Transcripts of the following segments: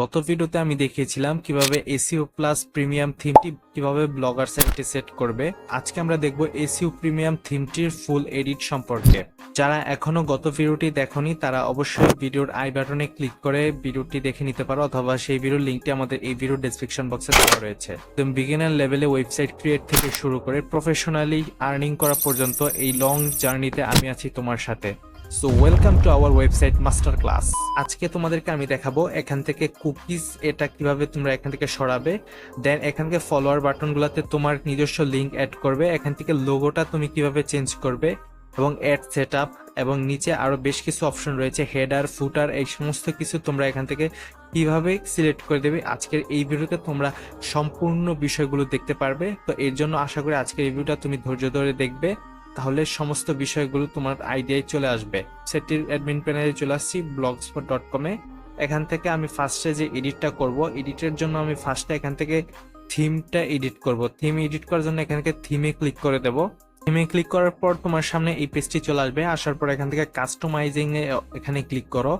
গত ভিডিওতে আমি দেখিয়েছিলাম কীভাবে এসিও প্লাস প্রিমিয়াম থিমটি কীভাবে ব্লগার সাইটে সেট করবে। আজকে আমরা দেখব এসিও প্রিমিয়াম থিমটির ফুল এডিট সম্পর্কে। যারা এখনও গত ভিডিওটি দেখনি, তারা অবশ্যই ভিডিওর আই বাটনে ক্লিক করে ভিডিওটি দেখে নিতে পারো, অথবা সেই ভিডিওর লিঙ্কটি আমাদের এই ভিডিও ডেসক্রিপশন বক্সে দেওয়া রয়েছে। তুমি বিগিনার লেভেলে ওয়েবসাইট ক্রিয়েট থেকে শুরু করে প্রফেশনালি আর্নিং করা পর্যন্ত এই লং জার্নিতে আমি আছি তোমার সাথে। So welcome to our website master class আজকে তোমাদেরকে আমি দেখাবো এখান থেকে কুকিজ এটা কীভাবে তোমরা এখান থেকে সরাবে। দেন এখান থেকে ফলোয়ার বাটনগুলোতে তোমার নিজস্ব লিঙ্ক অ্যাড করবে। এখান থেকে লোগোটা তুমি কীভাবে চেঞ্জ করবে এবং অ্যাড সেট এবং নিচে আরও বেশ কিছু অপশন রয়েছে হেডার ফুটার এই সমস্ত কিছু তোমরা এখান থেকে কীভাবে সিলেক্ট করে দেবে। আজকের এই ভিডিওতে তোমরা সম্পূর্ণ বিষয়গুলো দেখতে পারবে। তো এর জন্য আশা করি আজকের এই ভিডিওটা তুমি ধৈর্য ধরে দেখবে। তাহলে সমস্ত বিষয়গুলো তোমার আইডিয়ায় চলে আসবে। সেটির অ্যাডমিন প্যানেলে চলে আসছি ব্লগস্পট ডট কমে এখান থেকে আমি ফার্স্টে যে এডিটটা করব এডিটের জন্য আমি ফার্স্টে এখান থেকে থিমটা এডিট করব। থিম এডিট করার জন্য এখান থেকে থিমে ক্লিক করে দেব। থিমে ক্লিক করার পর তোমার সামনে এই পেজটি চলে আসবে। আসার পর এখান থেকে কাস্টমাইজিং এ এখানে ক্লিক করো।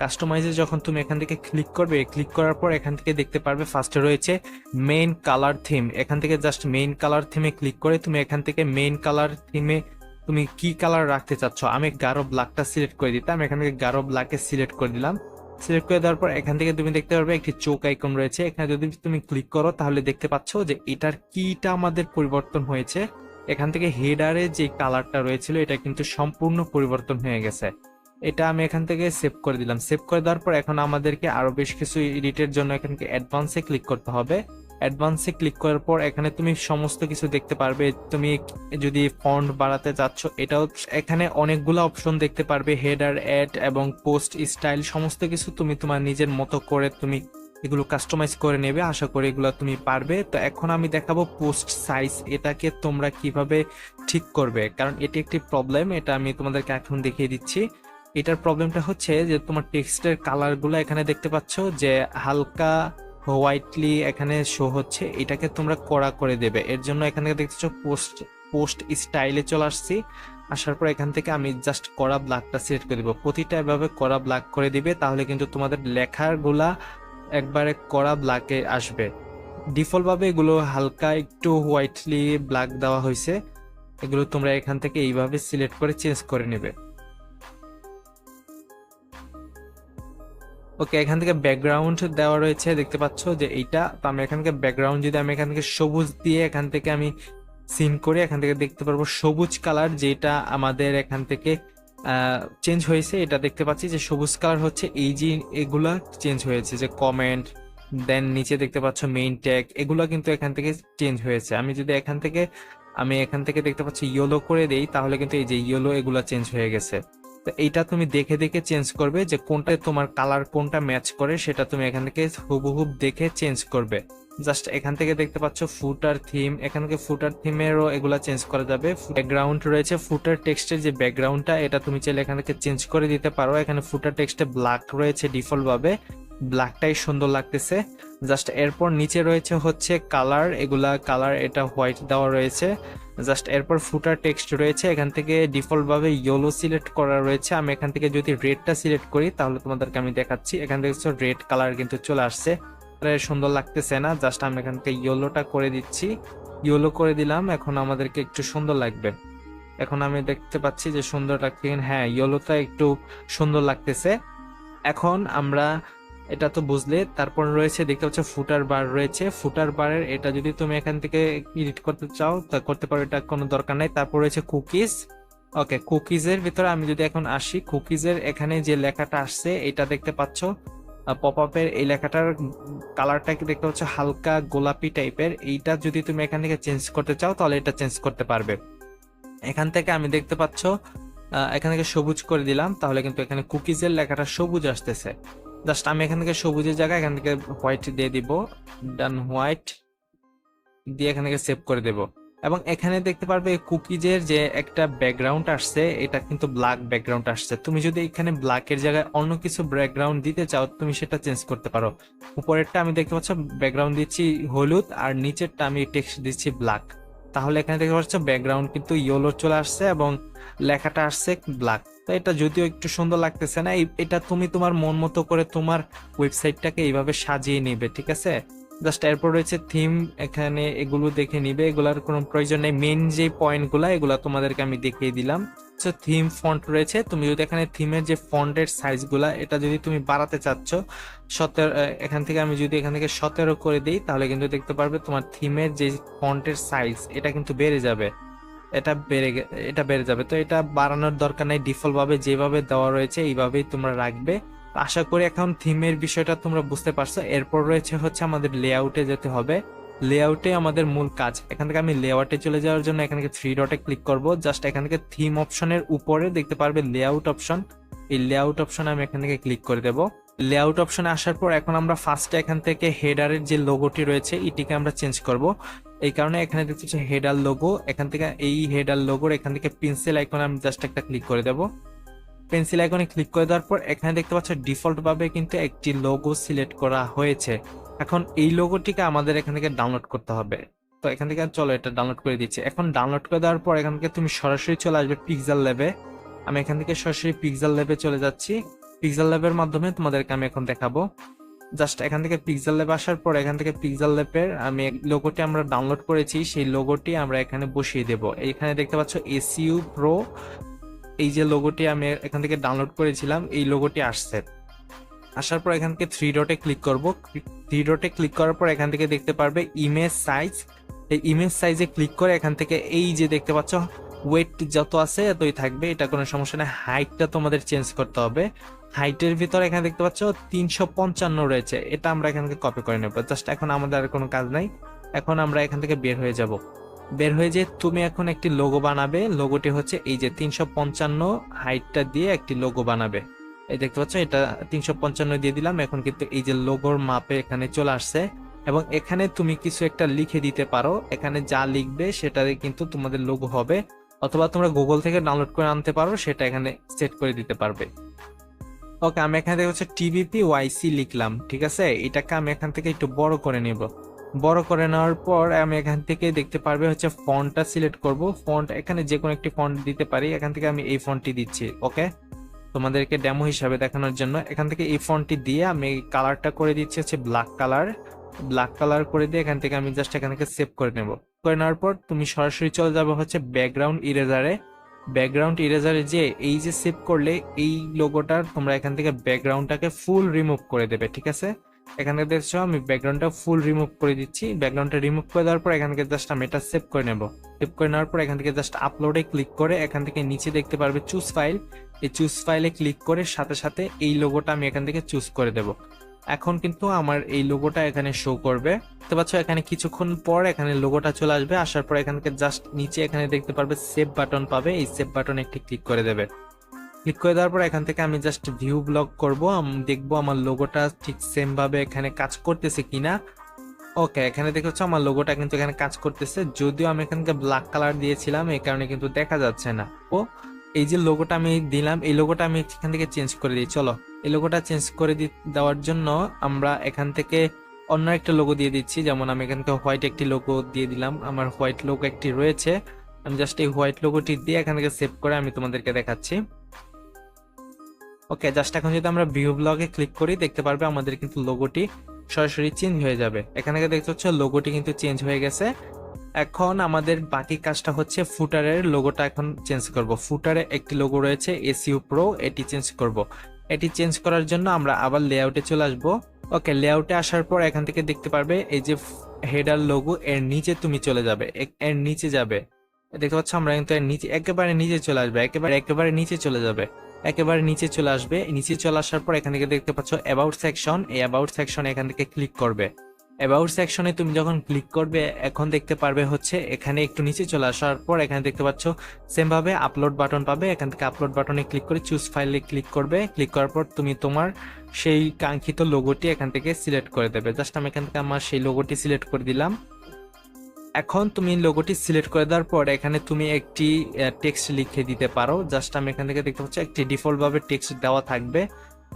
কাস্টমাইজে যখন তুমি এখান থেকে ক্লিক করবে ক্লিক করার পর এখান থেকে দেখতে পারবে ফার্স্টে রয়েছে মেইন কালার থিম এখান থেকে জাস্ট মেইন কালার থিমে ক্লিক করে তুমি এখান থেকে মেইন কালার থিমে তুমি কি কালার রাখতে চাচ্ছ? আমি গাঢ় ব্ল্যাকটা সিলেক্ট করে দিতাম, এখান থেকে গাঢ় ব্ল্যাকে সিলেক্ট করে দিলাম। সিলেক্ট করে দেওয়ার পর এখান থেকে তুমি দেখতে পারবে একটি চোখ আইকন রয়েছে। এখানে যদি তুমি ক্লিক করো, তাহলে দেখতে পাচ্ছ যে এটার কিটা আমাদের পরিবর্তন হয়েছে। এখান থেকে হেডারে যে কালারটা রয়েছিল, এটা কিন্তু সম্পূর্ণ পরিবর্তন হয়ে গেছে। এটা আমি এখান থেকে সেভ করে দিলাম। সেভ করে দেওয়ার পর এখন আমাদেরকে আরও বেশ কিছু এডিটের জন্য এখান থেকে অ্যাডভান্সে ক্লিক করতে হবে। অ্যাডভান্সে ক্লিক করার পর এখানে তুমি সমস্ত কিছু দেখতে পারবে। তুমি যদি ফন্ট বাড়াতে চাচ্ছ, এটাও এখানে অনেকগুলো অপশন দেখতে পারবে। হেডার অ্যাড এবং পোস্ট স্টাইল সমস্ত কিছু তুমি তোমার নিজের মতো করে তুমি এগুলো কাস্টমাইজ করে নেবে। আশা করি এগুলো তুমি পারবে। তো এখন আমি দেখাবো পোস্ট সাইজ এটাকে তোমরা কীভাবে ঠিক করবে। কারণ এটি একটি প্রবলেম এটা আমি তোমাদেরকে এখন দেখিয়ে দিচ্ছি। এটার প্রবলেমটা হচ্ছে যে তোমার টেক্সটের কালারগুলো এখানে দেখতে পাচ্ছ যে হালকা হোয়াইটলি এখানে শো হচ্ছে, এটাকে তোমরা কড়া করে দেবে। এর জন্য এখানে দেখতেছ পোস্ট পোস্ট স্টাইলে চলে আসছি। আসার পর এখান থেকে আমি জাস্ট কড়া ব্ল্যাকটা সিলেক্ট করে দিব। প্রতিটা এভাবে কড়া ব্ল্যাক করে দিবে, তাহলে কিন্তু তোমাদের লেখারগুলা একবারে কড়া ব্ল্যাকে আসবে। ডিফল্ট ভাবে এগুলো হালকা একটু হোয়াইটলি ব্ল্যাক দেওয়া হয়েছে। এগুলো তোমরা এখান থেকে এইভাবে সিলেক্ট করে চেঞ্জ করে নেবে। ওকে এখান থেকে ব্যাকগ্রাউন্ড দেওয়া রয়েছে, দেখতে পাচ্ছ যে এইটা। তো এখান থেকে ব্যাকগ্রাউন্ড যদি আমি এখান থেকে সবুজ দিয়ে এখান থেকে আমি সিন করে, এখান থেকে দেখতে পারব সবুজ কালার যেটা আমাদের এখান থেকে চেঞ্জ হয়েছে। এটা দেখতে পাচ্ছি যে সবুজ কালার হচ্ছে, এই যে এগুলা চেঞ্জ হয়েছে, যে কমেন্ট দেন নিচে দেখতে পাচ্ছ মেইন ট্যাগ এগুলো কিন্তু এখান থেকে চেঞ্জ হয়েছে। আমি যদি এখান থেকে, আমি এখান থেকে দেখতে পাচ্ছি ইয়েলো করে দেই, তাহলে কিন্তু এই যে ইয়েলো এগুলা চেঞ্জ হয়ে গেছে। তো এইটা তুমি দেখে দেখে চেঞ্জ করবে যে কোনটা তোমার কালার কোনটা ম্যাচ করে, সেটা তুমি এখান থেকে হুবহুব দেখে চেঞ্জ করবে। জাস্ট এখান থেকে দেখতে পাচ্ছ ফুটার থিম এখান থেকে ফুটার থিমেরও এগুলা চেঞ্জ করা যাবে। ব্যাকগ্রাউন্ড রয়েছে ফুটার টেক্সটের যে ব্যাকগ্রাউন্ডটা এটা তুমি চাইলে এখান থেকে চেঞ্জ করে দিতে পারো। এখানে ফুটার টেক্সটে ব্ল্যাক রয়েছে ডিফল্ট ভাবে। ব্ল্যাকটাই সুন্দর লাগতেছে। জাস্ট এরপর নিচে রয়েছে হচ্ছে কালার এগুলা কালার এটা হোয়াইট দেওয়া রয়েছে। জাস্ট এরপর ফুটার টেক্সট রয়েছে, এখান থেকে ডিফল্টভাবে ইয়েলো সিলেক্ট করা রয়েছে। আমি এখান থেকে যদি রেডটা সিলেক্ট করি, তাহলে তোমাদেরকে আমি দেখাচ্ছি। এখান থেকে রেড কালার কিন্তু চলে আসছে। সুন্দর লাগতেছে না জাস্ট আমি এখান থেকে ইয়েলোটা করে দিচ্ছি। ইয়েলো করে দিলাম, এখন আমাদেরকে একটু সুন্দর লাগবে। এখন আমি দেখতে পাচ্ছি যে সুন্দর লাগছে হ্যাঁ ইয়েলোটা একটু সুন্দর লাগতেছে। এখন আমরা এটা তো বুঝলে। তারপর রয়েছে, দেখতে পাচ্ছ, ফুটার বার রয়েছে। ফুটার বারের এটা যদি তুমি এখান থেকে এডিট করতে চাও, তা করতে পারো, এটা কোনো দরকার নাই। তারপর রয়েছে কুকিজ ওকে কুকিজের ভিতরে আমি যদি এখন আসি কুকিজের এখানে যে লেখাটা আসছে, এটা দেখতে পাচ্ছ। পপ আপের এই লেখাটার কালারটা দেখতে পাচ্ছ? হালকা গোলাপি টাইপের এইটা যদি তুমি এখান থেকে চেঞ্জ করতে চাও, তাহলে এটা চেঞ্জ করতে পারবে। এখান থেকে আমি দেখতে পাচ্ছ এখান থেকে সবুজ করে দিলাম, তাহলে কিন্তু এখানে কুকিজের লেখাটা সবুজ আসতেছে। জাস্ট আমি এখান থেকে সবুজের জায়গায় এখান থেকে হোয়াইট দিয়ে দিব ডান হোয়াইট দিয়ে এখান থেকে সেভ করে দেব। এবং এখানে দেখতে পারবে কুকিজের যে একটা ব্যাকগ্রাউন্ড আসছে, এটা কিন্তু ব্ল্যাক ব্যাকগ্রাউন্ড আসছে। তুমি যদি এখানে ব্ল্যাকের জায়গায় অন্য কিছু ব্যাকগ্রাউন্ড দিতে চাও, তুমি সেটা চেঞ্জ করতে পারো। উপরেরটা আমি দেখতে পাচ্ছ ব্যাকগ্রাউন্ড দিচ্ছি হলুদ, আর নিচেরটা আমি টেক্সট দিচ্ছি ব্ল্যাক তাহলে এখানে দেখতে পাচ্ছ ব্যাকগ্রাউন্ড কিন্তু ইয়েলো চলে আসছে এবং লেখাটা আসছে ব্ল্যাক তো এটা যদিও একটু সুন্দর লাগতেছে না এটা তুমি তোমার মন মতো করে তোমার ওয়েবসাইটটাকে এইভাবে সাজিয়ে নেবে, ঠিক আছে? জাস্ট এরপর রয়েছে থিম এখানে এগুলো দেখে নিবে। এগুলার কোনো প্রয়োজন নেই। মেন যে পয়েন্টগুলো এগুলো তোমাদেরকে আমি দেখিয়ে দিলাম। থিম ফন্ট রয়েছে। তুমি যদি এখানে থিমের যে ফন্টের সাইজগুলা এটা যদি তুমি বাড়াতে চাচ্ছ, সতেরো এখান থেকে আমি যদি এখান থেকে সতেরো করে দিই, তাহলে কিন্তু দেখতে পারবে তোমার থিমের যে ফন্টের সাইজ এটা কিন্তু বেড়ে যাবে। এটা বেড়ে এটা বেড়ে যাবে। তো এটা বাড়ানোর দরকার নাই। ডিফল্টভাবে যেভাবে দেওয়া রয়েছে, এইভাবেই তোমরা রাখবে। আশা করি এখন থিমের বিষয়টা তোমরা বুঝতে পারছ। এরপর রয়েছে হচ্ছে আমাদের লেআউটে যেতে হবে। লেআউটে আমাদের মূল কাজ। এখান থেকে আমি লেআউটে চলে যাওয়ার জন্য এখান থেকে থ্রি ডটে ক্লিক করব। জাস্ট এখান থেকে থিম অপশনের উপরে দেখতে পারবে লেআউট অপশন এই লেআউট অপশন আমি এখান থেকে ক্লিক করে দেব। লেআউট অপশনে আসার পর এখন আমরা ফার্স্টে এখান থেকে হেডারের যে লোগোটি রয়েছে, এটিকে আমরা চেঞ্জ করব। এই কারণে এখানে দেখতে হেডার লোগো এখান থেকে এই হেডার লোগোর এখান থেকে পেন্সিল আইকনে আমি জাস্ট একটা ক্লিক করে দেব। পেন্সিল আইকনে ক্লিক করে দেওয়ার পর এখানে দেখতে পাচ্ছ ডিফল্ট ভাবে কিন্তু একটি লোগো সিলেক্ট করা হয়েছে। এখন এই লোগোটিকে আমাদের এখান থেকে ডাউনলোড করতে হবে। তো এখান থেকে চলো এটা ডাউনলোড করে দিচ্ছি। এখন ডাউনলোড করে দেওয়ার পর এখান থেকে তুমি সরাসরি চলে আসবে পিক্সেল ল্যাবে আমি এখান থেকে সরাসরি পিক্সেল ল্যাবে চলে যাচ্ছি। পিক্সেল ল্যাবের মাধ্যমে তোমাদেরকে আমি এখন দেখাবো। জাস্ট এখান থেকে পিক্সেল ল্যাব আসার পর এখান থেকে পিক্সেল ল্যাবের আমি লোগোটি আমরা ডাউনলোড করেছি। সেই লোগোটি আমরা এখানে বসিয়ে দেব। এখানে দেখতে পাচ্ছ এসইউ প্রো এই যে লোগোটি আমি এখান থেকে ডাউনলোড করেছিলাম, এই লোগোটি আসছে। আসার পর এখান থেকে থ্রি ডটে ক্লিক করব। থ্রি ডটে ক্লিক করার পর এখান থেকে দেখতে পারবে ইমেজ সাইজ এই ইমেজ সাইজে ক্লিক করে এখান থেকে এই যে দেখতে পাচ্ছ ওয়েট যত আছে এতই থাকবে। এটা কোনো সমস্যা নেই। হাইটটা তোমাদের চেঞ্জ করতে হবে। হাইটের ভিতরে এখানে দেখতে পাচ্ছ, তিনশো পঞ্চান্ন রয়েছে। এটা আমরা এখান থেকে কপি করে নেব। জাস্ট এখন আমাদের আর কোনো কাজ নাই। এখন আমরা এখান থেকে বের হয়ে যাব। বের হয়ে যে তুমি এখন একটি লোগো বানাবে লোগোটি হচ্ছে এই যে তিনশো পঞ্চান্ন হাইটটা দিয়ে একটি লোগো বানাবে। এই দেখতে পাচ্ছ, এটা তিনশো পঞ্চান্ন দিয়ে দিলাম, এখন কিন্তু এই যে লোগোর মাপে এখানে চলে আসছে। এবং এখানে তুমি কিছু একটা লিখে দিতে পারো, এখানে যা লিখবে সেটারে কিন্তু তোমাদের লোগো হবে, অথবা তোমরা গুগল থেকে ডাউনলোড করে আনতে পারো, সেটা এখানে সেট করে দিতে পারবে। ওকে আমি এখানে থেকে হচ্ছে ওয়াইসি লিখলাম, ঠিক আছে? এটাকে আমি এখান থেকে একটু বড় করে নেব। বড় করে নেওয়ার পর আমি এখান থেকে দেখতে পারবে হচ্ছে ফন্টটা সিলেক্ট করব। ফন্ট এখানে যে কোনো একটি ফন্ট দিতে পারি। এখান থেকে আমি এই ফন্টটি দিচ্ছি, ওকে? তোমাদেরকে ডেমো হিসাবে দেখানোর জন্য এখান থেকে এই ফন্টটি দিয়ে আমি কালারটা করে দিচ্ছি হচ্ছে ব্ল্যাক কালার। ব্ল্যাক কালার করে দিয়ে এখান থেকে আমি জাস্ট এখান থেকে সেভ করে নেব। করে নেওয়ার পর তুমি সরাসরি চলে যাবে হচ্ছে ব্যাকগ্রাউন্ড ইরেজারে। ব্যাকগ্রাউন্ড ইরেজারে যে এই যে সেভ করলে এই লোগোটার তোমরা এখান থেকে ব্যাকগ্রাউন্ডটাকে ফুল রিমুভ করে দেবে, ঠিক আছে? এখানে দেখছ, আমি ব্যাকগ্রাউন্ডটা ফুল রিমুভ করে দিচ্ছি। ব্যাকগ্রাউন্ডটা রিমুভ করে দেওয়ার পর এখান থেকে জাস্ট আমি এটা সেভ করে নেব। সেভ করে নেওয়ার পর এখান থেকে জাস্ট আপলোডে ক্লিক করে এখান থেকে নিচে দেখতে পারবে চুজ ফাইল এই চুজ ফাইলে ক্লিক করে সাথে সাথে এই লোগোটা আমি এখান থেকে চুজ করে দেব। এখন কিন্তু আমার এই লোগোটা এখানে শো করবে। দেখতে পাচ্ছ, এখানে কিছুক্ষণ পর এখানে লোগোটা চলে আসবে। আসার পর এখান থেকে জাস্ট নিচে এখানে দেখতে পারবে সেভ বাটন পাবে। এই সেভ বাটন একটি ক্লিক করে দেবে। ক্লিক করে দেওয়ার পর এখান থেকে আমি জাস্ট ভিউ ব্লক করব। দেখব আমার লোগোটা ঠিক সেম ভাবে এখানে কাজ করতেছে কিনা। ওকে এখানে দেখছ আমার লোগোটা কিন্তু এখানে কাজ করতেছে। যদিও আমি এখানকে ব্ল্যাক কালার দিয়েছিলাম, এই কারণে কিন্তু দেখা যাচ্ছে না। ও, এই যে লোগোটা আমি দিলাম, এই লোগোটা আমি এখান থেকে চেঞ্জ করে দিই। চলো, এই লোগোটা চেঞ্জ করে দেওয়ার জন্য আমরা এখান থেকে অন্য একটা লোগো দিয়ে দিচ্ছি। যেমন আমি এখান থেকে হোয়াইট একটি লোগো দিয়ে দিলাম। আমার হোয়াইট লোগো একটি রয়েছে। আমি জাস্ট এই হোয়াইট লোগোটি দিয়ে এখান থেকে সেভ করে আমি তোমাদেরকে দেখাচ্ছি। ওকে জাস্ট এখন যদি আমরা ভিউ ব্লগে ক্লিক করি, দেখতে পারবে আমাদের কিন্তু লোগোটি সরাসরি চেঞ্জ হয়ে যাবে। এখানে দেখতে হচ্ছে লোগোটি কিন্তু চেঞ্জ হয়ে গেছে। এখন আমাদের বাকি কাজটা হচ্ছে ফুটারের লোগোটা এখন চেঞ্জ করব। ফুটারে একটি লোগো রয়েছে এসইউ প্রো এটি চেঞ্জ করব। এটি চেঞ্জ করার জন্য আমরা আবার লেআউটে চলে আসব। ওকে লেআউটে আসার পর এখান থেকে দেখতে পারবে, এই যে হেডার লোগো এর নিচে তুমি চলে যাবে। এর নিচে যাবে। দেখতে পাচ্ছ আমরা কিন্তু এর নিচে একেবারে নিচে চলে আসবে, একেবারে একেবারে নিচে চলে যাবে। একেবারে নিচে চলে আসবে। নিচে চলে আসার পর এখান থেকে দেখতে পাচ্ছ অ্যাবাউট সেকশন এই অ্যাবাউট সেকশন এখান থেকে ক্লিক করবে। অ্যাবাউট সেকশনে তুমি যখন ক্লিক করবে, এখন দেখতে পারবে হচ্ছে এখানে একটু নিচে চলে আসার পর এখানে দেখতে পাচ্ছ সেম ভাবে আপলোড বাটন পাবে। এখান থেকে আপলোড বাটনে ক্লিক করে চুজ ফাইলে ক্লিক করবে। ক্লিক করার পর তুমি তোমার সেই কাঙ্ক্ষিত লোগোটি এখান থেকে সিলেক্ট করে দেবে। জাস্ট আমি এখান থেকে আমার সেই লোগোটি সিলেক্ট করে দিলাম। এখন তুমি লোগোটি সিলেক্ট করে দেওয়ার পর এখানে তুমি একটি টেক্সট লিখে দিতে পারো। জাস্ট আমি এখান থেকে দেখতে পাচ্ছি একটি ডিফল্ট ভাবে টেক্সট দেওয়া থাকবে।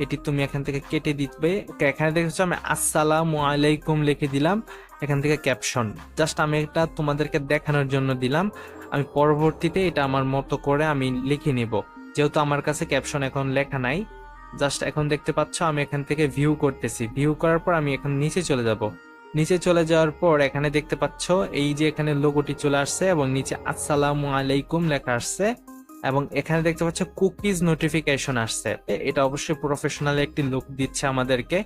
এটি তুমি এখান থেকে কেটে দিবে। এখানে দেখছ আমি আসসালামু আলাইকুম লিখে দিলাম এখান থেকে ক্যাপশন জাস্ট আমি এটা তোমাদেরকে দেখানোর জন্য দিলাম। আমি পরবর্তীতে এটা আমার মতো করে আমি লিখে নিব। যেহেতু আমার কাছে ক্যাপশন এখন লেখা নাই। জাস্ট এখন দেখতে পাচ্ছ আমি এখান থেকে ভিউ করতেছি। ভিউ করার পর আমি এখন নিচে চলে যাব। নিচে চলে যাওয়ার পর এখানে দেখতে পাচ্ছ, এই যে এখানে লোগোটি চলে আসছে এবং নিচে আসসালামু আলাইকুম লেখা আসছে এবং এখানে দেখতে পাচ্ছ কুকিজ নোটিফিকেশন আসছে। এটা অবশ্যই প্রফেশনাল একটি লুক দিচ্ছে আমাদেরকে।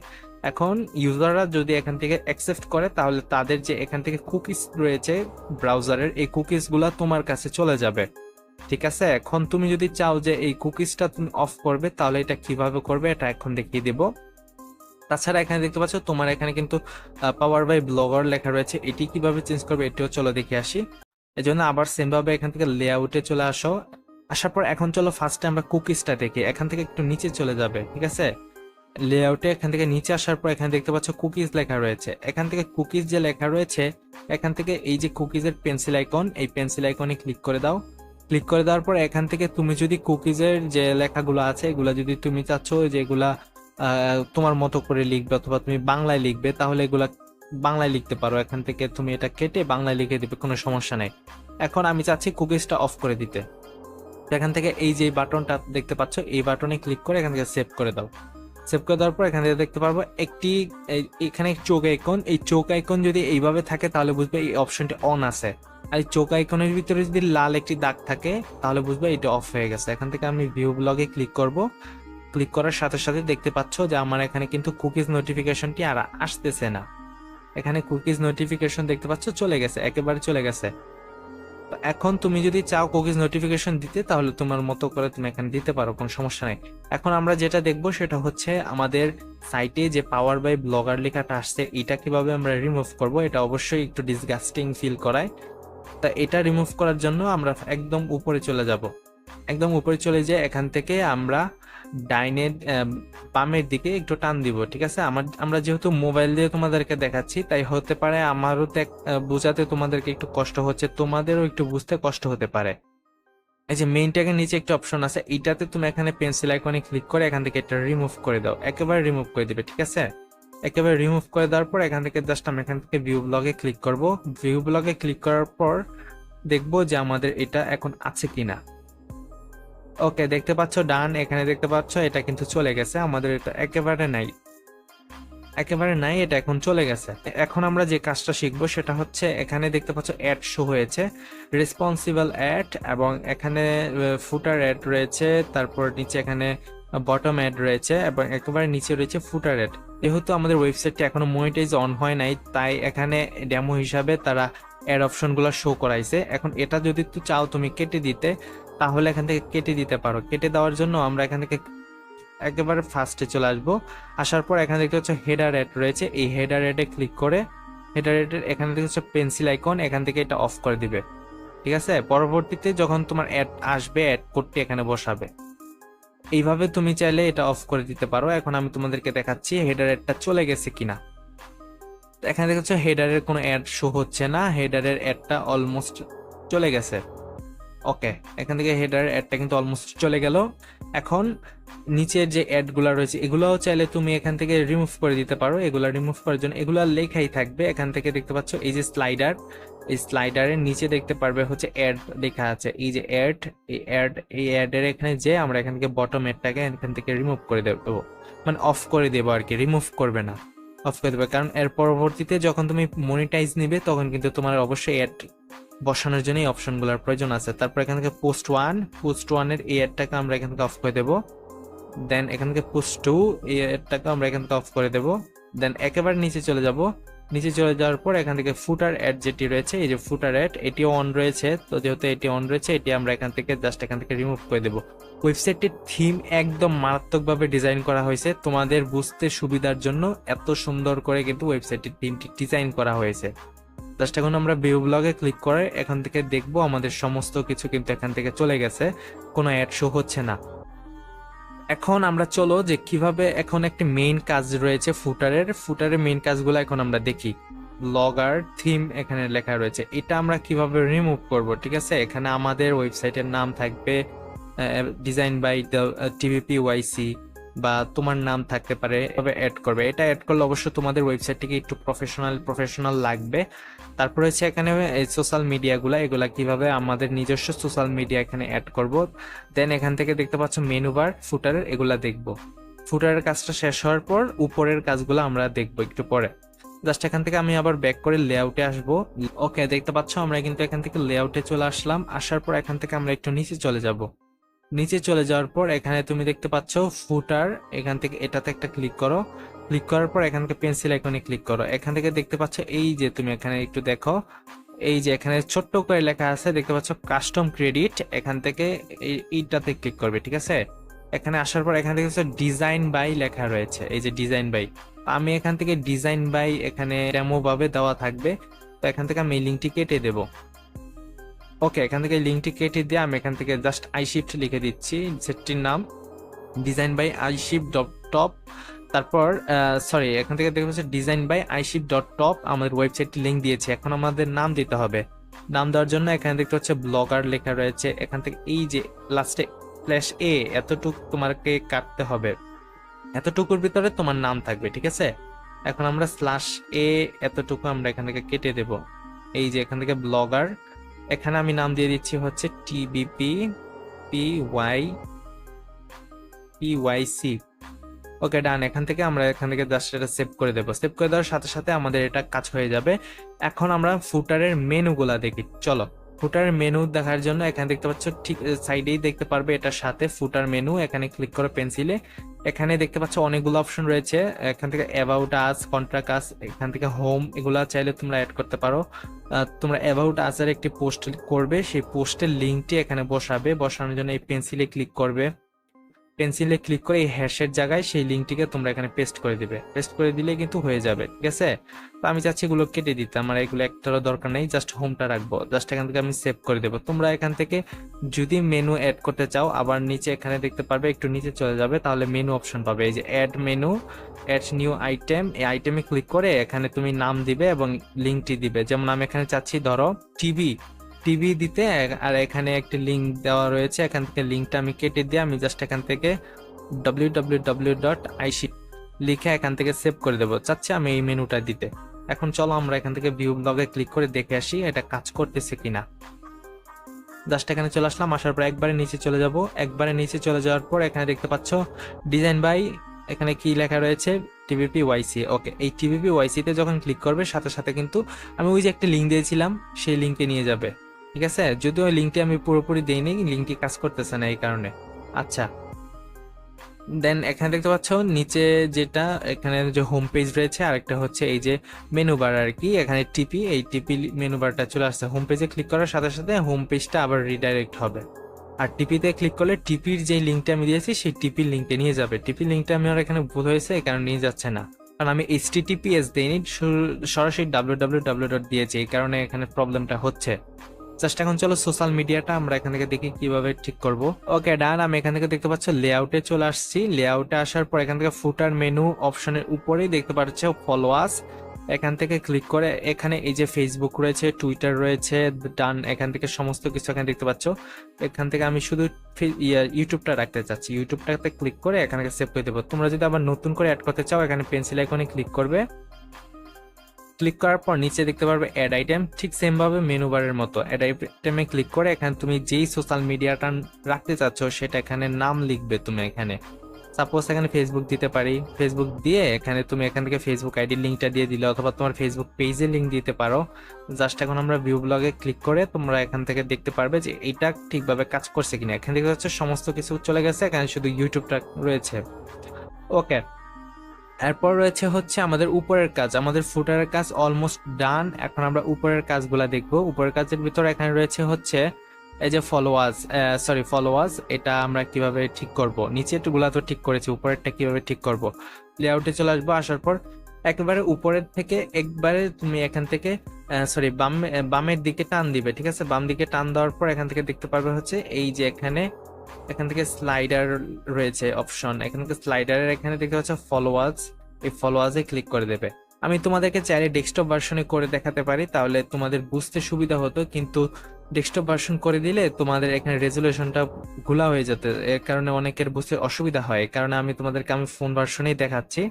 এখন ইউজাররা যদি এখান থেকে অ্যাকসেপ্ট করে, তাহলে তাদের যে এখান থেকে কুকিজ রয়েছে ব্রাউজারের এই কুকিজগুলা তোমার কাছে চলে যাবে। ঠিক আছে? এখন তুমি যদি চাও যে এই কুকিজটা তুমি অফ করবে, তাহলে এটা কীভাবে করবে, এটা এখন দেখিয়ে দিব। তাছাড়া এখানে দেখতে পাচ্ছ তোমার এখানে কিন্তু পাওয়ার বাই ব্লগার লেখা রয়েছে। এটি কীভাবে চেঞ্জ করবে এটিও চলো দেখে আসি। এই জন্য আবার সেম ভাবে এখান থেকে লেআউটে চলে আসো। আসার পর এখন চলো ফার্স্টে আমরা কুকিজটা দেখি। এখান থেকে একটু নিচে চলে যাবে ঠিক আছে? লেআউটে এখান থেকে নিচে আসার পর এখানে দেখতে পাচ্ছ কুকিজ লেখা রয়েছে। এখান থেকে কুকিজ যে লেখা রয়েছে এখান থেকে এই যে কুকিজের পেন্সিল আইকন এই পেন্সিল আইকনে ক্লিক করে দাও। ক্লিক করে দেওয়ার পর এখান থেকে তুমি যদি কুকিজের যে লেখাগুলো আছে এগুলা যদি তুমি চাচ্ছ যে এগুলা আহ, তোমার মতো করে লিখবে অথবা তুমি বাংলায় লিখবে, তাহলে এগুলা বাংলায় লিখতে পারো। এখান থেকে তুমি এটা কেটে বাংলায় লিখে দিবে, কোনো সমস্যা নেই। এখন আমি চাচ্ছি কুকিজটা অফ করে দিতে। এখান থেকে এই যে বাটনটা দেখতে পাচ্ছ, এই বাটনে ক্লিক করে এখান থেকে সেভ করে দাও। সেভ করে দেওয়ার পর এখান থেকে দেখতে পারব একটি এখানে চোখ আইকন। এই চোখ আইকন যদি এইভাবে থাকে, তাহলে বুঝবে এই অপশনটি অন আছে। আর এই চোখ আইকনের ভিতরে যদি লাল একটি দাগ থাকে, তাহলে বুঝবে এটা অফ হয়ে গেছে। এখান থেকে আমি ভিউ ব্লগে ক্লিক করব। ক্লিক করার সাথে সাথে দেখতে পাচ্ছ যে আমার এখানে কিন্তু কুকিজ নোটিফিকেশনটি আর আসতেছে না। এখানে কুকিজ নোটিফিকেশন দেখতে পাচ্ছ চলে গেছে, একেবারে চলে গেছে। এখন তুমি যদি চাও কুকিজ নোটিফিকেশন দিতে, তাহলে তোমার মতো করে তুমি এখানে দিতে পারো, কোনো সমস্যা নেই। এখন আমরা যেটা দেখব সেটা হচ্ছে আমাদের সাইটে যে পাওয়ার বাই ব্লগার লেখাটা আসছে, এটা কীভাবে আমরা রিমুভ করব, এটা অবশ্যই একটু ডিসগাস্টিং ফিল করায়। তা এটা রিমুভ করার জন্য আমরা একদম উপরে চলে যাব। একদম উপরে চলে যেয়ে এখান থেকে আমরা ডাইনের বামের দিকে একটু টান দিব, ঠিক আছে? আমার, আমরা যেহেতু মোবাইল দিয়ে তোমাদেরকে দেখাচ্ছি, তাই হতে পারে আমারও দেখ- বোঝাতে তোমাদেরকে একটু কষ্ট হচ্ছে, তোমাদেরও একটু বুঝতে কষ্ট হতে পারে। এই যে মেইন ট্যাগের নিচে একটা অপশন আছে, এইটাতে তুমি এখানে পেন্সিল আইকনে ক্লিক করে এখান থেকে এটা রিমুভ করে দাও, একেবারে রিমুভ করে দিবে, ঠিক আছে? একেবারে রিমুভ করে দেওয়ার পর এখান থেকে জাস্ট আমি এখান থেকে ভিউ ব্লগে ক্লিক করব ভিউ ব্লগে ক্লিক করার পর দেখব যে আমাদের এটা এখন আছে কিনা। ওকে, দেখতে পাচ্ছ, ডান, এখানে দেখতে পাচ্ছ, এটা কিন্তু চলে গেছে, আমাদের এটা একেবারে নাই। একেবারে নাই, এটা এখন চলে গেছে। এখন আমরা যে কাজটা শিখব সেটা হচ্ছে, এখানে দেখতে পাচ্ছ, অ্যাড শো হয়েছে, রেসপন্সিবল অ্যাড, এবং এখানে ফুটার অ্যাড রয়েছে, তারপর নিচে এখানে বটম অ্যাড রয়েছে, এবং একেবারে নিচে রয়েছে ফুটার অ্যাড। যেহেতু আমাদের ওয়েবসাইটটি এখনও মনিটাইজ অন হয় নাই, তাই এখানে ডেমো হিসাবে তারা অ্যাড অপশনগুলো শো করাইছে। এখন এটা যদি চাও তুমি কেটে দিতে তাহলে এখান থেকে কেটে দিতে পারো। কেটে দেওয়ার জন্য আমরা এখান থেকে একেবারে ফার্স্টে চলে আসব। আসার পর এখানে দেখতে হচ্ছে হেডার অ্যাড রয়েছে। এই হেডার অ্যাডে ক্লিক করে হেডার অ্যাডের এখানে দেখতে হচ্ছে পেন্সিল আইকন এখান থেকে এটা অফ করে দিবে। ঠিক আছে? পরবর্তীতে যখন তোমার অ্যাড আসবে অ্যাড কোডটি এখানে বসাবে। এইভাবে তুমি চাইলে এটা অফ করে দিতে পারো। এখন আমি তোমাদেরকে দেখাচ্ছি হেডার অ্যাডটা চলে গেছে কিনা। এখানে দেখা যাচ্ছে হেডারের কোনো অ্যাড শো হচ্ছে না। হেডারের অ্যাডটা অলমোস্ট চলে গেছে। ওকে, এখান থেকে হেডার অ্যাডটা কিন্তু অলমোস্ট চলে গেল। এখন নিচের যে অ্যাডগুলো রয়েছে, এগুলোও চাইলে তুমি এখান থেকে রিমুভ করে দিতে পারো। এগুলো রিমুভ করার জন্য এগুলো লেখাই থাকবে। এখান থেকে দেখতে পাচ্ছ এই যে স্লাইডার এই স্লাইডারের নিচে দেখতে পারবে হচ্ছে অ্যাড লেখা আছে। এই যে অ্যাড এই অ্যাড এই অ্যাডের এখানে যে আমরা এখান থেকে বটম অ্যাডটাকে এখান থেকে রিমুভ করে দেবো। মানে অফ করে দেবো আর কি রিমুভ করবে না। অফ করে দেবে। কারণ এর পরবর্তীতে যখন তুমি মনিটাইজ নিবে, তখন কিন্তু তোমার অবশ্যই অ্যাড বসানোর জন্য এই অপশনগুলোর প্রয়োজন আছে। তারপর এখান থেকে পোস্ট ওয়ান পোস্ট ওয়ানের এই অ্যাডটাকে আমরা এখান থেকে অফ করে দেবো। দেন এখান থেকে পোস্ট টু এই অ্যাডটাকে আমরা এখান থেকে অফ করে দেবো। দেন একেবারে নিচে চলে যাব। নিচে চলে যাওয়ার পর এখান থেকে ফুটার অ্যাড যেটি রয়েছে, এই যে ফুটার অ্যাড এটিও অন রয়েছে। তো যেহেতু এটি অন রয়েছে, এটি আমরা এখান থেকে জাস্ট এখান থেকে রিমুভ করে দেবো। ওয়েবসাইটটির থিম একদম মারাত্মকভাবে ডিজাইন করা হয়েছে। তোমাদের বুঝতে সুবিধার জন্য এত সুন্দর করে কিন্তু ওয়েবসাইটটির থিমটি ডিজাইন করা হয়েছে। জাস্ট এখন আমরা ভিউ ব্লগে ক্লিক করে এখান থেকে দেখব আমাদের সমস্ত কিছু কিন্তু এখান থেকে চলে গেছে। কোনো অ্যাড শো হচ্ছে না। এখন আমরা চলো যে কীভাবে এখন একটি মেইন কাজ রয়েছে ফুটারের ফুটারের মেইন কাজগুলো এখন আমরা দেখি। ব্লগার থিম এখানে লেখা রয়েছে। এটা আমরা কীভাবে রিমুভ করব, ঠিক আছে? এখানে আমাদের ওয়েবসাইটের নাম থাকবে design by the TVP YC বা তোমার নাম থাকতে পারে, এভাবে অ্যাড করবে। এটা অ্যাড করলে অবশ্যই তোমাদের ওয়েবসাইটটিকে একটু প্রফেশনাল প্রফেশনাল লাগবে। তারপর হচ্ছে এখানে এই সোশ্যাল মিডিয়াগুলো এগুলা কীভাবে আমাদের নিজস্ব সোশ্যাল মিডিয়া এখানে অ্যাড করব? দেন এখান থেকে দেখতে পাচ্ছ মেনু বার ফুটারের এগুলা দেখব। ফুটারের কাজটা শেষ হওয়ার পর উপরের কাজগুলো আমরা দেখব একটু পরে। জাস্ট এখান থেকে আমি আবার ব্যাক করে লেআউটে আসব। ওকে দেখতে পাচ্ছ আমরা কিন্তু এখান থেকে লেআউটে চলে আসলাম। আসার পর এখান থেকে আমরা একটু নিচে চলে যাব। নিচে চলে যাওয়ার পর এখানে তুমি দেখতে পাচ্ছ ফুটার এখান থেকে এটাতে একটা ক্লিক করো। ক্লিক করার পর এখান থেকে পেন্সিল আইকনে ক্লিক করো। এখান থেকে দেখতে পাচ্ছ এই যে তুমি এখানে একটু দেখো, এই যে এখানে ছোট্ট করে লেখা আছে, দেখতে পাচ্ছ কাস্টম ক্রেডিট এখান থেকে এই- এইটাতে ক্লিক করবে, ঠিক আছে? এখানে আসার পর এখান থেকে ডিজাইন বাই লেখা রয়েছে, এই যে ডিজাইন বাই আমি এখান থেকে ডিজাইন বাই এখানে ডেমো ভাবে দেওয়া থাকবে, তো এখান থেকে আমি লিঙ্কটি কেটে দেব। ওকে এখান থেকে লিঙ্কটি কেটে দিয়ে আমি এখান থেকে জাস্ট আইশিফট লিখে দিচ্ছি, সেটটির নাম design by ishift dot top তারপর সরি এখান থেকে পাচ্ছি design by iship dot top আমাদের ওয়েবসাইটটি লিঙ্ক দিয়েছে, এখন আমাদের নাম দিতে হবে। নাম দেওয়ার জন্য এখানে দেখতে হচ্ছে ব্লগার লেখা রয়েছে, এখান থেকে এই যে লাস্টে স্ল্যাশ এ এতটুক তোমাকে কাটতে হবে। এতটুকুর ভিতরে তোমার নাম থাকবে, ঠিক আছে? এখন আমরা স্ল্যাশ এ এতটুকু আমরা এখান থেকে কেটে দেব। এই যে এখান থেকে ব্লগার এখানে আমি নাম দিয়ে দিচ্ছি হচ্ছে TBP, P Y P Y C. Okay, done, এখান থেকে আমরা এখান থেকে জাস্ট এটা সেভ করে দেবো। সেভ করে দেওয়ার সাথে সাথে আমাদের এটা কাজ হয়ে যাবে। এখন আমরা ফুটারের মেনুগুলা দেখি। চলো। ফুটার মেনু দেখার জন্য এখানে দেখতে পাচ্ছ, ঠিক সাইডেই দেখতে পারবে এটার সাথে ফুটার মেনু এখানে ক্লিক করো পেন্সিলে এখানে দেখতে পাচ্ছ অনেকগুলো অপশন রয়েছে, এখান থেকে অ্যাবাউট আস কন্ট্রাক্ট আস এখান থেকে হোম এগুলা চাইলে তোমরা অ্যাড করতে পারো। তোমরা অ্যাবাউট আসার একটি পোস্ট করবে, সেই পোস্টের লিঙ্কটি এখানে বসাবে, বসানোর জন্য এই পেন্সিলে ক্লিক করবে। পেন্সিলে ক্লিক করে এই হ্যাশের জায়গায় সেই লিঙ্কটিকে তোমরা এখানে পেস্ট করে দিবে। পেস্ট করে দিলে কিন্তু হয়ে যাবে, ঠিক আছে? তো আমি চাচ্ছি এগুলো কেটে দিতে। আমার এগুলো একটারও দরকার নেই, জাস্ট হোমটা রাখব। জাস্ট এখান থেকে আমি সেভ করে দেবো। তোমরা এখান থেকে যদি মেনু অ্যাড করতে চাও, আবার নিচে এখানে দেখতে পারবে, একটু নিচে চলে যাবে, তাহলে মেনু অপশন পাবে। এই যে add menu, add new item, এই আইটেমে ক্লিক করে এখানে তুমি নাম দিবে এবং লিঙ্কটি দিবে। যেমন আমি এখানে চাচ্ছি, ধরো টিভি টিভি দিতে, আর এখানে একটি লিঙ্ক দেওয়া রয়েছে। এখান থেকে লিঙ্কটা আমি কেটে দিয়ে আমি জাস্ট এখান থেকে ডাব্লিউ ডাব্লিউ ডাব্লিউ ডট লিখে এখান থেকে সেভ করে দেবো। চাচ্ছি আমি এই মেনুটা দিতে। এখন চলো আমরা এখান থেকে ভিউ ব্লগে ক্লিক করে দেখে আসি এটা কাজ করতেছে কিনা। জাস্ট এখানে চলে আসলাম, আসার পর একবারে নিচে চলে যাব। একবারে নিচে চলে যাওয়ার পর এখানে দেখতে পাচ্ছ ডিজাইন বাই এখানে কি লেখা রয়েছে? টিভিপি ওয়াইসি ওকে এই টিভিপি ওয়াইসিতে যখন ক্লিক করবে, সাথে সাথে কিন্তু আমি ওই যে একটা লিঙ্ক দিয়েছিলাম, সেই লিঙ্কে নিয়ে যাবে। ঠিক আছে? যদিও লিঙ্কটি আমি পুরোপুরি দিইনি লিঙ্কটি কাজ করতেছে না এই কারণে। আচ্ছা। দেন এখানে দেখতে পাচ্ছ, নিচে যেটা, এখানে যে হোম পেজ রয়েছে, আরেকটা হচ্ছে এই যে মেনু বার আর কি এখানে টিপি এই টিপি মেনু বারটা চলে আসছে। হোম পেজে ক্লিক করার সাথে সাথে হোম পেজটা আবার রিডাইরেক্ট হবে। আর টিপিতে ক্লিক করলে টিপির যে লিঙ্কটা আমি দিয়েছি, সেই টিপির লিঙ্কে নিয়ে যাবে। টিপি লিঙ্কটা আমি আর এখানে ভুল হয়েছে, এই কারণে নিয়ে যাচ্ছে না। কারণ আমি এইচ টিটিপিএস দিইনি সরাসরি ডাব্লিউ ডাব্লিউ ডাব্লিউ ডট দিয়েছি এই কারণে এখানে প্রবলেমটা হচ্ছে। জাস্ট এখন চলো সোশ্যাল মিডিয়াটা আমরা এখান থেকে দেখি কীভাবে ঠিক করব। ওকে ডান আমি এখান থেকে দেখতে পাচ্ছ লেআউটে চলে আসছি। লেআউটে আসার পর এখান থেকে ফুটার মেনু অপশনের উপরেই দেখতে পাচ্ছ ফলোয়ার্স এখান থেকে ক্লিক করে এখানে এই যে ফেসবুক রয়েছে টুইটার রয়েছে ডান এখান থেকে সমস্ত কিছু এখানে দেখতে পাচ্ছ। এখান থেকে আমি শুধু ইউটিউবটা রাখতে চাচ্ছি। ইউটিউবটাতে ক্লিক করে এখানে সেভ করে দেবো। তোমরা যদি আবার নতুন করে অ্যাড করতে চাও, এখানে পেন্সিল আইকনে ক্লিক করবে। ক্লিক করার পর নিচে দেখতে পারবে অ্যাড আইটেম ঠিক সেম ভাবে মেনু বারের মতো অ্যাড আইটেমে ক্লিক করে এখানে তুমি যেই সোশ্যাল মিডিয়াটা রাখতে চাচ্ছ, সেটা এখানে নাম লিখবে তুমি এখানে। সাপোজ এখানে ফেসবুক দিতে পারি। ফেসবুক দিয়ে এখানে তুমি এখান থেকে ফেসবুক আইডি লিঙ্কটা দিয়ে দিলে, অথবা তোমার ফেসবুক পেজে লিঙ্ক দিতে পারো। জাস্ট এখন আমরা ভিউ ব্লগে ক্লিক করে তোমরা এখান থেকে দেখতে পারবে যে এটা ঠিকভাবে কাজ করছে কিনা। এখান থেকে হচ্ছে সমস্ত কিছু চলে গেছে, এখানে শুধু ইউটিউবটা রয়েছে। ওকে এরপর রয়েছে হচ্ছে আমাদের উপরের কাজ, আমাদের ফুটারের কাজ অলমোস্ট ডান এখন আমরা উপরের কাজগুলা দেখব। উপরের কাজের ভিতরে এখানে রয়েছে হচ্ছে এই যে ফলোয়ার্স সরি ফলোয়ার্স এটা আমরা কীভাবে ঠিক করব? নিচেরগুলা তো ঠিক করেছি, উপরেরটা কীভাবে ঠিক করব? লেআউটে চলে আসব, আসার পর একেবারে উপরের থেকে একবারে তুমি এখান থেকে সরি বাম, বামের দিকে টান দিবে, ঠিক আছে? বাম দিকে টান দেওয়ার পর এখান থেকে দেখতে পারবে হচ্ছে এই যে এখানে এখান থেকে স্লাইডার রয়েছে অপশন এখান থেকে স্লাইডারের এখানে দেখতে পাচ্ছ ফলোয়ার্স এই ফলোয়ার্সে ক্লিক করে দেবে। আমি তোমাদেরকে চাইলে ডেস্কটপ ভার্সনে করে দেখাতে পারি, তাহলে তোমাদের বুঝতে সুবিধা হতো। কিন্তু ডেস্কটপ ভার্সন করে দিলে তোমাদের এখানে রেজুলেশনটা ঘোলা হয়ে যেত, এর কারণে অনেকের বুঝতে অসুবিধা হয়। কারণে আমি তোমাদেরকে আমি ফোন ভার্সনেই দেখাচ্ছি।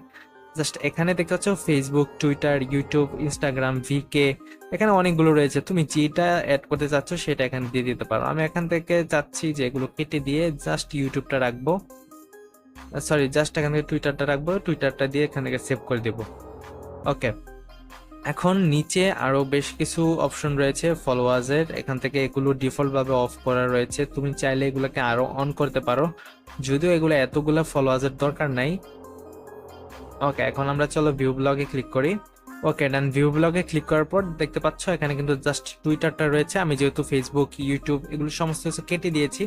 জাস্ট এখানে দেখতে পাচ্ছ Facebook Twitter YouTube Instagram VK এখানে অনেকগুলো রয়েছে। তুমি যেটা অ্যাড করতে চাচ্ছ সেটা এখানে দিয়ে দিতে পারো। আমি এখান থেকে চাচ্ছি যে এগুলো কেটে দিয়ে জাস্ট ইউটিউবটা রাখব। সরি জাস্ট এখান থেকে টুইটারটা রাখব। টুইটারটা দিয়ে এখান থেকে সেভ করে দেবো। ওকে এখন নিচে আরও বেশ কিছু অপশন রয়েছে ফলোয়ার্সের এখান থেকে এগুলো ডিফল্টভাবে অফ করা রয়েছে। তুমি চাইলে এগুলোকে আরও অন করতে পারো। যদিও এগুলো এতগুলো ফলোয়ার্সের দরকার নাই ওকে এখন আমরা চলো ভিউ ব্লগে ক্লিক করি। ওকে ডান ভিউ ব্লগে ক্লিক করার পর দেখতে পাচ্ছ এখানে কিন্তু জাস্ট টুইটারটা রয়েছে। আমি যেহেতু ফেসবুক ইউটিউব এগুলো সমস্ত কিছু কেটে দিয়েছি,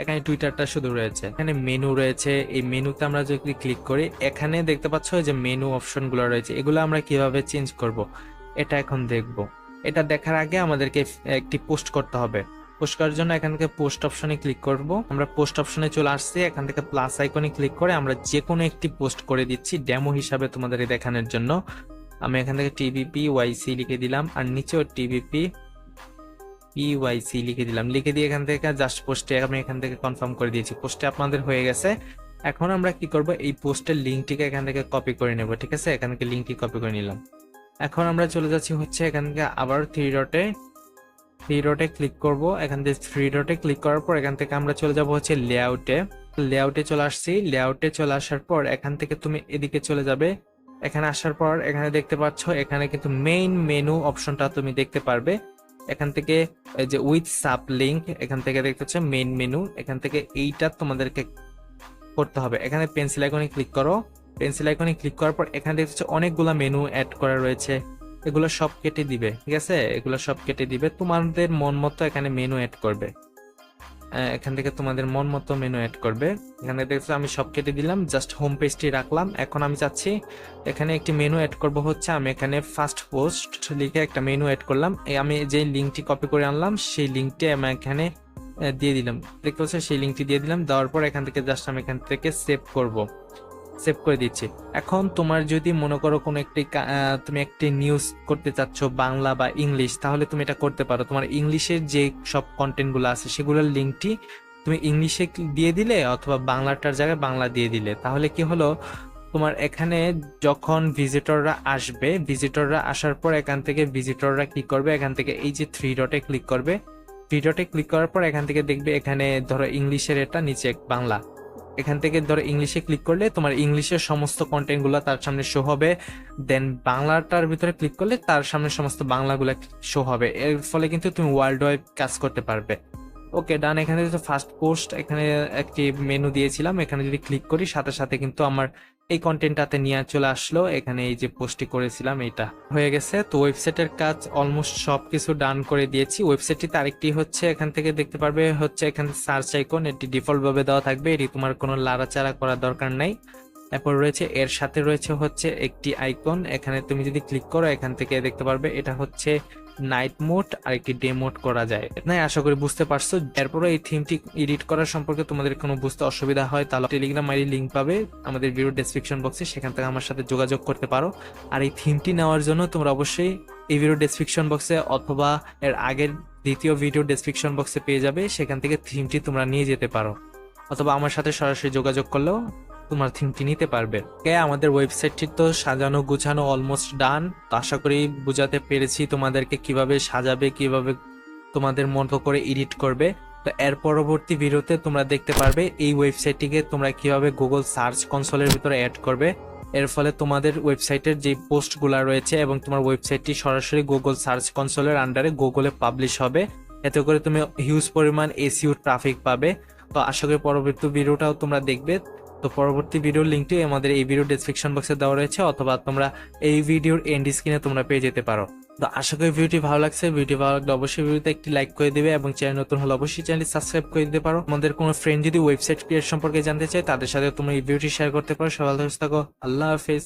এখানে টুইটারটা শুধু রয়েছে। এখানে মেনু রয়েছে। এই মেনুতে আমরা যদি ক্লিক করি, এখানে দেখতে পাচ্ছ যে মেনু অপশনগুলো রয়েছে। এগুলো আমরা কীভাবে চেঞ্জ করব? এটা এখন দেখব। এটা দেখার আগে আমাদেরকে একটি পোস্ট করতে হবে। পোস্ট করার জন্য এখান থেকে পোস্ট অপশনে ক্লিক করব। আমরা পোস্ট অপশনে চলে আসছি, এখান থেকে প্লাস আইকনে ক্লিক করে আমরা যে কোনো একটি পোস্ট করে দিচ্ছি ডেমো হিসাবে তোমাদের দেখানোর জন্য। আমি এখান থেকে টিবিপি ওয়াইসি লিখে দিলাম, আর নিচেও টিবিপি পিওয়াইসি লিখে দিলাম। লিখে দিয়ে এখান থেকে জাস্ট পোস্টে আমি এখান থেকে কনফার্ম করে দিয়েছি পোস্টে আপনাদের হয়ে গেছে। এখন আমরা কি করব? এই পোস্টের লিঙ্কটিকে এখান থেকে কপি করে নেব, ঠিক আছে? এখান থেকে লিঙ্কটি কপি করে নিলাম। এখন আমরা চলে যাচ্ছি হচ্ছে এখান থেকে আবার থ্রি ডটে থ্রি ডটে ক্লিক করব। এখান থেকে থ্রি ডটে ক্লিক করার পর এখান থেকে আমরা চলে যাব হচ্ছে লেআউটে লেআউটে চলে আসছি। লেআউটে চলে আসার পর এখান থেকে তুমি এদিকে চলে যাবে। এখানে আসার পর এখানে দেখতে পাচ্ছ, এখানে কিন্তু মেইন মেনু অপশনটা তুমি দেখতে পারবে। এখান থেকে যে উইথ সাব লিঙ্ক এখান থেকে দেখতে পাচ্ছ মেইন মেনু এখান থেকে এইটা তোমাদেরকে করতে হবে। এখানে পেন্সিল আইকনে ক্লিক করো। পেন্সিল আইকনে ক্লিক করার পর এখানে দেখতে পাচ্ছ অনেকগুলো মেনু অ্যাড করা রয়েছে। এগুলো সব কেটে দিবে, ঠিক আছে? এগুলো সব কেটে দিবে। তোমাদের মন মতো এখানে মেনু অ্যাড করবে। এখান থেকে তোমাদের মন মতো মেনু অ্যাড করবে। এখানে দেখছ আমি সব কেটে দিলাম জাস্ট হোম পেজটি রাখলাম। এখন আমি চাচ্ছি এখানে একটি মেনু অ্যাড করব হচ্ছে, আমি এখানে ফার্স্ট পোস্ট লিখে একটা মেনু অ্যাড করলাম। আমি যে লিঙ্কটি কপি করে আনলাম, সেই লিঙ্কটি আমি এখানে দিয়ে দিলাম। দেখতে পাচ্ছ, সেই লিঙ্কটি দিয়ে দিলাম। দেওয়ার পর এখান থেকে জাস্ট আমি এখান থেকে সেভ করব। সেভ করে দিচ্ছি। এখন তোমার যদি মনে করো কোনো একটি তুমি একটি নিউজ করতে চাচ্ছ বাংলা বা ইংলিশ, তাহলে তুমি এটা করতে পারো। তোমার ইংলিশের যে সব কন্টেন্টগুলো আছে, সেগুলোর লিঙ্কটি তুমি ইংলিশে দিয়ে দিলে অথবা বাংলাটার জায়গায় বাংলা দিয়ে দিলে? তাহলে কি হলো? তোমার এখানে যখন ভিজিটররা আসবে ভিজিটররা আসার পর এখান থেকে ভিজিটররা কি করবে? এখান থেকে এই যে থ্রি ডটে ক্লিক করবে। থ্রি ডটে ক্লিক করার পর এখান থেকে দেখবে এখানে ধরো ইংলিশের এটা নিচে বাংলা। এখান থেকে ধরো ইংলিশে ক্লিক করলে তোমার ইংলিশের সমস্ত কন্টেন্টগুলো তার সামনে শো হবে। দেন বাংলাটার ভিতরে ক্লিক করলে তার সামনে সমস্ত বাংলাগুলো শো হবে। এর ফলে কিন্তু তুমি ওয়ার্ল্ড ওয়াইড কাজ করতে পারবে। ওকে ডান এখানে ফার্স্ট পোস্ট এখানে একটি মেনু দিয়েছিলাম। এখানে যদি ক্লিক করি, সাথে সাথে কিন্তু আমার এই কন্টেন্টটাতে নিয়ে চলে আসলো। এখানে এই যে পোস্টটি করেছিলাম, এটা হয়ে গেছে। তো ওয়েবসাইটের কাজ অলমোস্ট সবকিছু ডান করে দিয়েছি। ওয়েবসাইটটিতে আরেকটি হচ্ছে, এখান থেকে দেখতে পারবে, হচ্ছে এখানে সার্চ আইকন এটি ডিফল্ট ভাবে দেওয়া থাকবে। এটি তোমার কোনো লাড়াচাড়া করার দরকার নাই। তারপর রয়েছে, এর সাথে রয়েছে হচ্ছে একটি আইকন এখানে তুমি যদি ক্লিক করো, এখান থেকে দেখতে পারবে, এটা হচ্ছে নাইট মোড আর একটি ডে মোড করা যায়। না আশা করি বুঝতে পারছ। এরপরে এই থিমটি এডিট করার সম্পর্কে তোমাদের কোনো বুঝতে অসুবিধা হয়, তাহলে টেলিগ্রাম আইডি লিঙ্ক পাবে। আমাদের ভিডিও ডেসক্রিপশন বক্সে সেখান থেকে আমার সাথে যোগাযোগ করতে পারো। আর এই থিমটি নেওয়ার জন্য তোমরা অবশ্যই এই ভিডিও ডেসক্রিপশন বক্সে অথবা এর আগের দ্বিতীয় ভিডিও ডেসক্রিপশন বক্সে পেয়ে যাবে। সেখান থেকে থিমটি তোমরা নিয়ে যেতে পারো। অথবা আমার সাথে সরাসরি যোগাযোগ করলেও তোমার থিমটি নিতে পারবে। কে আমাদের ওয়েবসাইটটি তো সাজানো গুছানো অলমোস্ট ডান আশা করি বুঝাতে পেরেছি তোমাদেরকে কীভাবে সাজাবে, কীভাবে তোমাদের মতো করে এডিট করবে। তো এর পরবর্তী ভিডিওতে তোমরা দেখতে পারবে এই ওয়েবসাইটটিকে তোমরা কীভাবে গুগল সার্চ কনসোলের ভিতরে অ্যাড করবে। এর ফলে তোমাদের ওয়েবসাইটের যে পোস্টগুলো রয়েছে এবং তোমার ওয়েবসাইটটি সরাসরি গুগল সার্চ কনসোলের আন্ডারে গুগলে পাবলিশ হবে। এতে করে তুমি হিউজ পরিমাণ এসিও ট্রাফিক পাবে। তো আশা করি পরবর্তী ভিডিওটাও তোমরা দেখবে। তো পরবর্তী ভিডিওর লিঙ্কটি আমাদের এই ভিডিও ডেসক্রিপশন বক্সে দেওয়া রয়েছে, অথবা তোমরা এই ভিডিওর এন্ড স্ক্রিনে তোমরা পেয়ে যেতে পারো। তো আশা করি ভিডিওটি ভালো লাগছে। ভিডিও ভালো লাগলে অবশ্যই ভিডিওতে একটি লাইক করে দিবে এবং চ্যানেল নতুন হলে অবশ্যই চ্যানেলটি সাবস্ক্রাইব করে দিতে পারো। আমাদের কোনো ফ্রেন্ড যদি ওয়েবসাইট ক্রিয়েট সম্পর্কে জানতে চায়, তাদের সাথে তোমরা এই ভিডিওটি শেয়ার করতে পারো। সবাই থাকো। আল্লাহ হাফেজ।